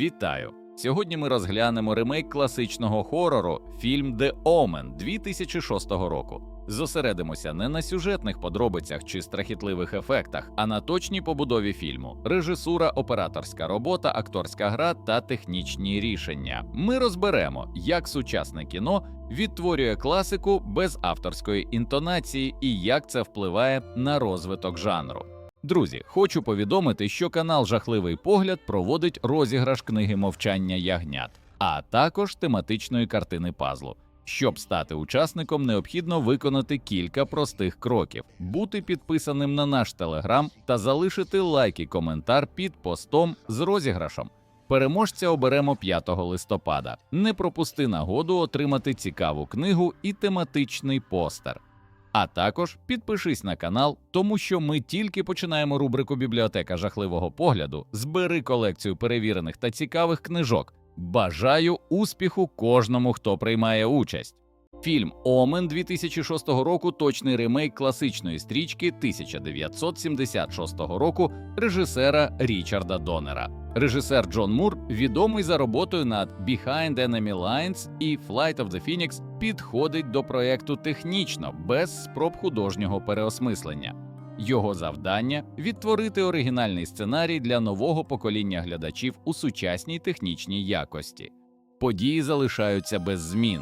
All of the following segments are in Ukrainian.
Вітаю! Сьогодні ми розглянемо ремейк класичного хорору фільм The Omen 2006 року. Зосередимося не на сюжетних подробицях чи страхітливих ефектах, а на точній побудові фільму, режисура, операторська робота, акторська гра та технічні рішення. Ми розберемо, як сучасне кіно відтворює класику без авторської інтонації і як це впливає на розвиток жанру. Друзі, хочу повідомити, що канал Жахливий погляд проводить розіграш книги мовчання ягнят, а також тематичної картини пазлу. Щоб стати учасником, необхідно виконати кілька простих кроків: бути підписаним на наш телеграм та залишити лайк і коментар під постом з розіграшом. Переможця оберемо 5 листопада. Не пропусти нагоду отримати цікаву книгу і тематичний постер. А також підпишись на канал, тому що ми тільки починаємо рубрику Бібліотека жахливого погляду. Збери колекцію перевірених та цікавих книжок. Бажаю успіху кожному, хто приймає участь. Фільм Омен 2006 року точний ремейк класичної стрічки 1976 року режисера Річарда Донера. Режисер Джон Мур, відомий за роботою над Behind Enemy Lines і Flight of the Phoenix, підходить до проекту технічно, без спроб художнього переосмислення. Його завдання відтворити оригінальний сценарій для нового покоління глядачів у сучасній технічній якості. Події залишаються без змін.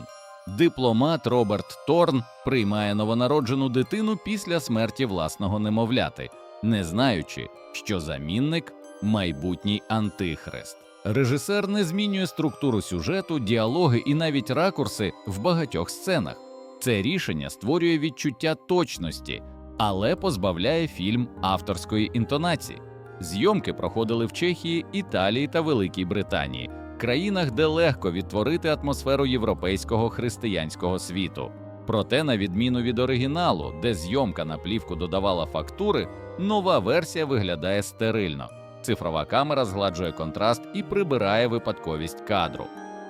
Дипломат Роберт Торн приймає новонароджену дитину після смерті власного немовляти, не знаючи, що замінник майбутній антихрист. Режисер не змінює структуру сюжету, діалоги і навіть ракурси в багатьох сценах. Це рішення створює відчуття точності, але позбавляє фільм авторської інтонації. Зйомки проходили в Чехії, Італії та Великій Британії, країнах, де легко відтворити атмосферу європейського християнського світу. Проте, на відміну від оригіналу, де зйомка на плівку додавала фактури, нова версія виглядає стерильно. Цифрова камера згладжує контраст і прибирає випадковість кадру.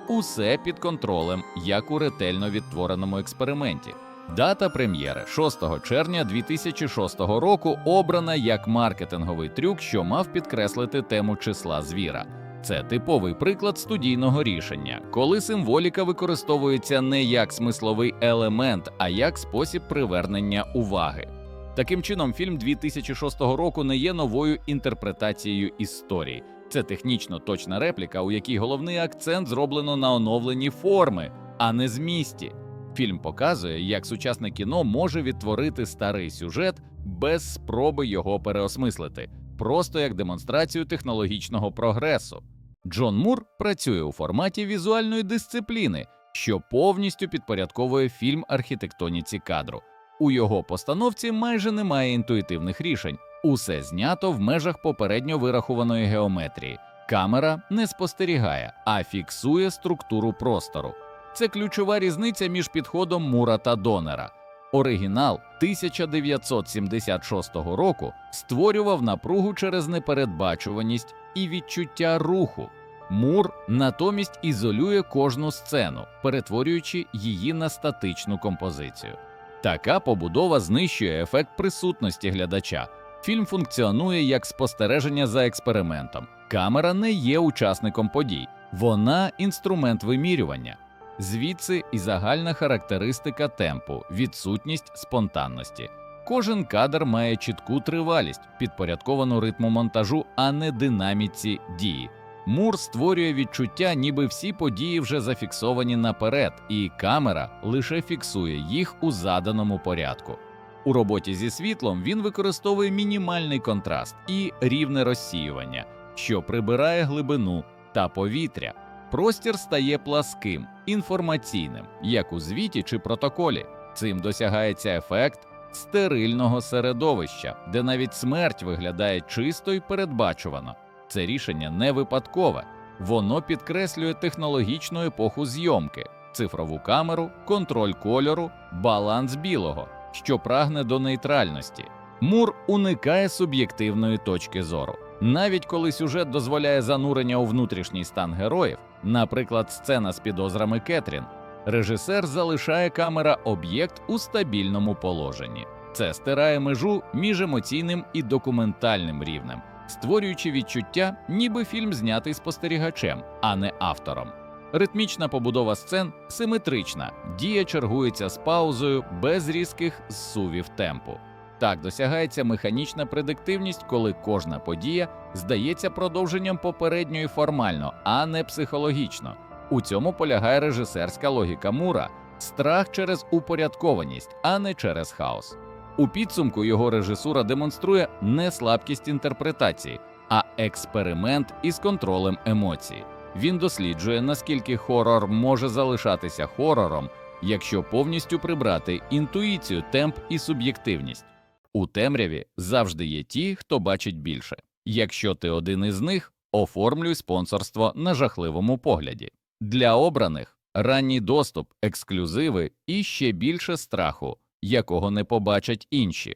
Усе під контролем, як у ретельно відтвореному експерименті. Дата прем'єри 6 червня 2006 року обрана як маркетинговий трюк, що мав підкреслити тему числа звіра. Це типовий приклад студійного рішення, коли символіка використовується не як смисловий елемент, а як спосіб привернення уваги. Таким чином, фільм 2006 року не є новою інтерпретацією історії. Це технічно точна репліка, у якій головний акцент зроблено на оновленні форми, а не змісті. Фільм показує, як сучасне кіно може відтворити старий сюжет без спроби його переосмислити, просто як демонстрацію технологічного прогресу. Джон Мур працює у форматі візуальної дисципліни, що повністю підпорядковує фільм архітектоніці кадру. У його постановці майже немає інтуїтивних рішень. Усе знято в межах попередньо вирахованої геометрії. Камера не спостерігає, а фіксує структуру простору. Це ключова різниця між підходом Мура та Донера. Оригінал 1976 року створював напругу через непередбачуваність і відчуття руху. Мур натомість ізолює кожну сцену, перетворюючи її на статичну композицію. Така побудова знищує ефект присутності глядача. Фільм функціонує як спостереження за експериментом. Камера не є учасником подій, вона інструмент вимірювання. Звідси і загальна характеристика темпу, відсутність спонтанності. Кожен кадр має чітку тривалість, підпорядковану ритму монтажу, а не динаміці дії. Мур створює відчуття, ніби всі події вже зафіксовані наперед, і камера лише фіксує їх у заданому порядку. У роботі зі світлом він використовує мінімальний контраст і рівне розсіювання, що прибирає глибину та повітря. Простір стає пласким, інформаційним, як у звіті чи протоколі. Цим досягається ефект стерильного середовища, де навіть смерть виглядає чисто і передбачувано. Це рішення не випадкове, воно підкреслює технологічну епоху зйомки, цифрову камеру, контроль кольору, баланс білого, що прагне до нейтральності. Мур уникає суб'єктивної точки зору. Навіть коли сюжет дозволяє занурення у внутрішній стан героїв, наприклад, сцена з підозрами Кетрін, режисер залишає камера об'єкт у стабільному положенні. Це стирає межу між емоційним і документальним рівнем. створюючи відчуття, ніби фільм знятий спостерігачем, а не автором. Ритмічна побудова сцен симетрична, дія чергується з паузою без різких зсувів темпу. Так досягається механічна предиктивність, коли кожна подія здається продовженням попередньої формально, а не психологічно. У цьому полягає режисерська логіка Мура страх через упорядкованість, а не через хаос. У підсумку його режисура демонструє не слабкість інтерпретації, а експеримент із контролем емоцій. Він досліджує, наскільки хорор може залишатися хорором, якщо повністю прибрати інтуїцію, темп і суб'єктивність. У темряві завжди є ті, хто бачить більше. Якщо ти один із них, оформлюй спонсорство на жахливому погляді. Для обраних ранній доступ, ексклюзиви і ще більше страху, якого не побачать інші.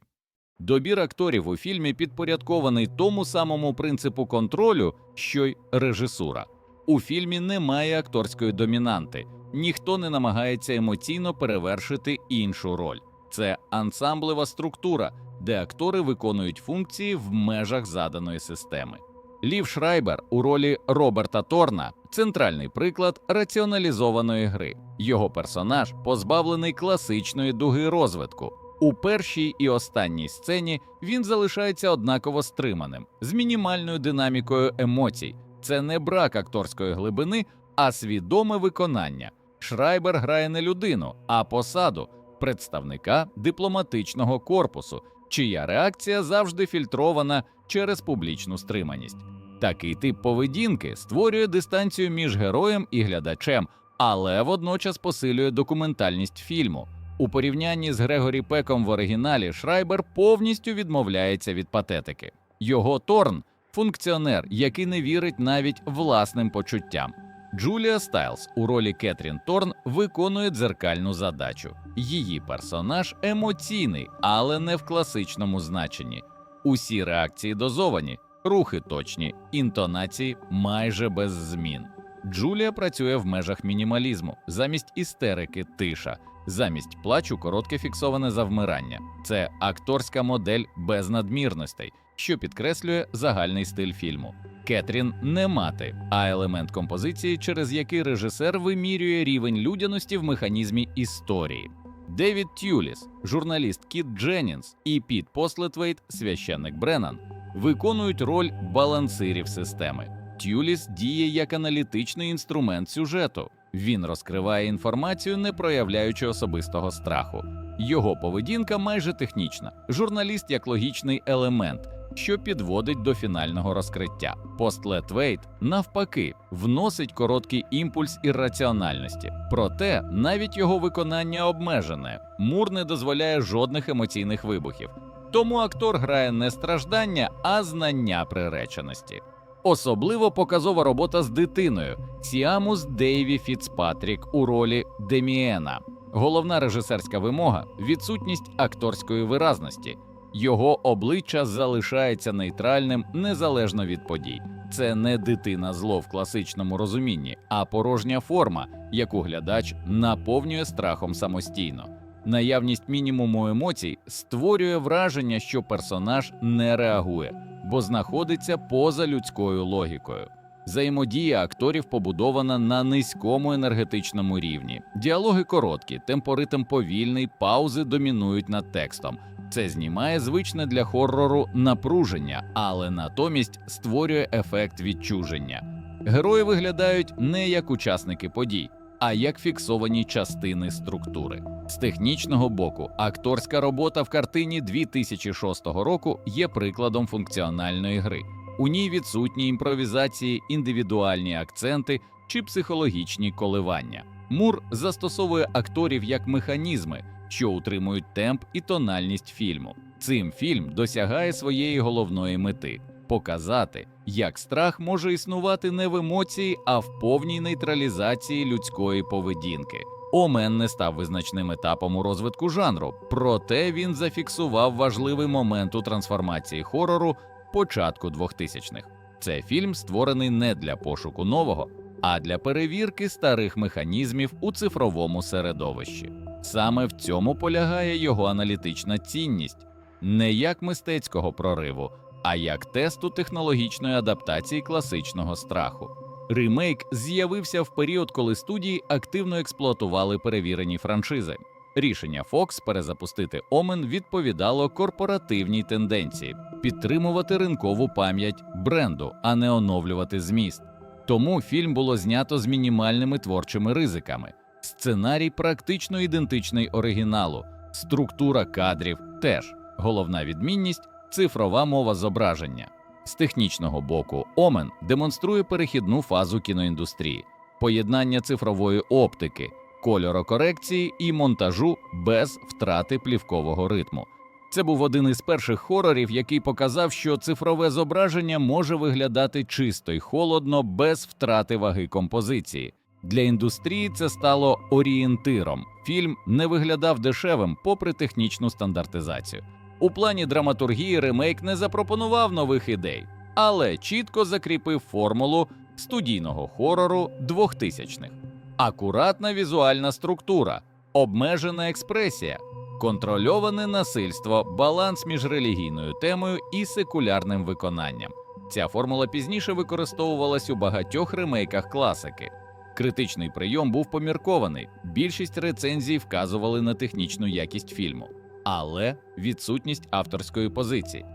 Добір акторів у фільмі підпорядкований тому самому принципу контролю, що й режисура. У фільмі немає акторської домінанти, ніхто не намагається емоційно перевершити іншу роль. Це ансамблева структура, де актори виконують функції в межах заданої системи. Лів Шрайбер у ролі Роберта Торна центральний приклад раціоналізованої гри. Його персонаж позбавлений класичної дуги розвитку. У першій і останній сцені він залишається однаково стриманим, з мінімальною динамікою емоцій. Це не брак акторської глибини, а свідоме виконання. Шрайбер грає не людину, а посаду представника дипломатичного корпусу, чия реакція завжди фільтрована через публічну стриманість. Такий тип поведінки створює дистанцію між героєм і глядачем, але водночас посилює документальність фільму. У порівнянні з Грегорі Пеком в оригіналі Шрайбер повністю відмовляється від патетики. Його Торн функціонер, який не вірить навіть власним почуттям. Джулія Стайлз у ролі Кетрін Торн виконує дзеркальну задачу. Її персонаж емоційний, але не в класичному значенні. Усі реакції дозовані, рухи точні, інтонації майже без змін. Джулія працює в межах мінімалізму, замість істерики тиша, замість плачу коротке фіксоване завмирання. Це акторська модель без надмірностей, що підкреслює загальний стиль фільму. Кетрін не мати, а елемент композиції, через який режисер вимірює рівень людяності в механізмі історії. Девід Тюліс, журналіст Кіт Дженнінс і Піт Послетвейт, священник Бреннан, виконують роль балансирів системи. Тюліс діє як аналітичний інструмент сюжету. Він розкриває інформацію, не проявляючи особистого страху. Його поведінка майже технічна, журналіст як логічний елемент, що підводить до фінального розкриття. Постлетвейт, навпаки, вносить короткий імпульс ірраціональності. Проте навіть його виконання обмежене. Мур не дозволяє жодних емоційних вибухів. Тому актор грає не страждання, а знання приреченості. Особливо показова робота з дитиною Сіамус Дейві Фіцпатрік у ролі Деміена. Головна режисерська вимога відсутність акторської виразності. Його обличчя залишається нейтральним незалежно від подій. Це не дитина зло в класичному розумінні, а порожня форма, яку глядач наповнює страхом самостійно. Наявність мінімуму емоцій створює враження, що персонаж не реагує, бо знаходиться поза людською логікою. Взаємодія акторів побудована на низькому енергетичному рівні. Діалоги короткі, темпоритм повільний, паузи домінують над текстом. Це знімає звичне для хоррору напруження, але натомість створює ефект відчуження. Герої виглядають не як учасники подій, а як фіксовані частини структури. З технічного боку, акторська робота в картині 2006 року є прикладом функціональної гри. У ній відсутні імпровізації, індивідуальні акценти чи психологічні коливання. Мур застосовує акторів як механізми, що утримують темп і тональність фільму. Цим фільм досягає своєї головної мети показати, як страх може існувати не в емоції, а в повній нейтралізації людської поведінки. Омен не став визначним етапом у розвитку жанру, проте він зафіксував важливий момент у трансформації хорору початку 2000-х. Це фільм створений не для пошуку нового, а для перевірки старих механізмів у цифровому середовищі. Саме в цьому полягає його аналітична цінність, не як мистецького прориву, а як тесту технологічної адаптації класичного страху. Ремейк з'явився в період, коли студії активно експлуатували перевірені франшизи. Рішення Fox перезапустити Омен відповідало корпоративній тенденції підтримувати ринкову пам'ять бренду, а не оновлювати зміст. Тому фільм було знято з мінімальними творчими ризиками. Сценарій практично ідентичний оригіналу, структура кадрів теж. Головна відмінність цифрова мова зображення. З технічного боку, Омен демонструє перехідну фазу кіноіндустрії, поєднання цифрової оптики, кольорокорекції і монтажу без втрати плівкового ритму. Це був один із перших хорорів, який показав, що цифрове зображення може виглядати чисто й холодно без втрати ваги композиції. Для індустрії це стало орієнтиром. Фільм не виглядав дешевим, попри технічну стандартизацію. У плані драматургії ремейк не запропонував нових ідей, але чітко закріпив формулу студійного хорору 2000-х. Акуратна візуальна структура, обмежена експресія, контрольоване насильство, баланс між релігійною темою і секулярним виконанням. Ця формула пізніше використовувалась у багатьох ремейках класики. Критичний прийом був поміркований. Більшість рецензій вказували на технічну якість фільму, але відсутність авторської позиції.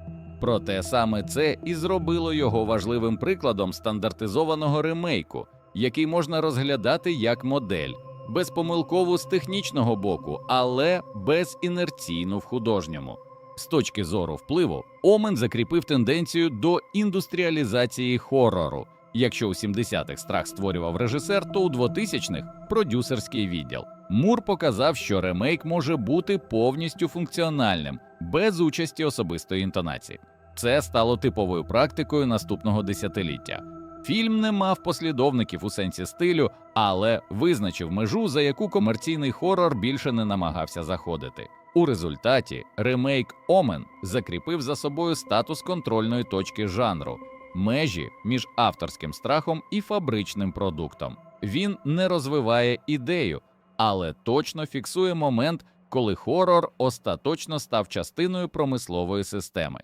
Проте саме це і зробило його важливим прикладом стандартизованого ремейку, який можна розглядати як модель, безпомилкову з технічного боку, але безінерційну в художньому. З точки зору впливу, Омен закріпив тенденцію до індустріалізації хорору. Якщо у 70-х страх створював режисер, то у 2000-х – продюсерський відділ. Мур показав, що ремейк може бути повністю функціональним, без участі особистої інтонації. Це стало типовою практикою наступного десятиліття. Фільм не мав послідовників у сенсі стилю, але визначив межу, за яку комерційний хорор більше не намагався заходити. У результаті ремейк Омен закріпив за собою статус контрольної точки жанру, межі між авторським страхом і фабричним продуктом. Він не розвиває ідею, але точно фіксує момент, коли хорор остаточно став частиною промислової системи.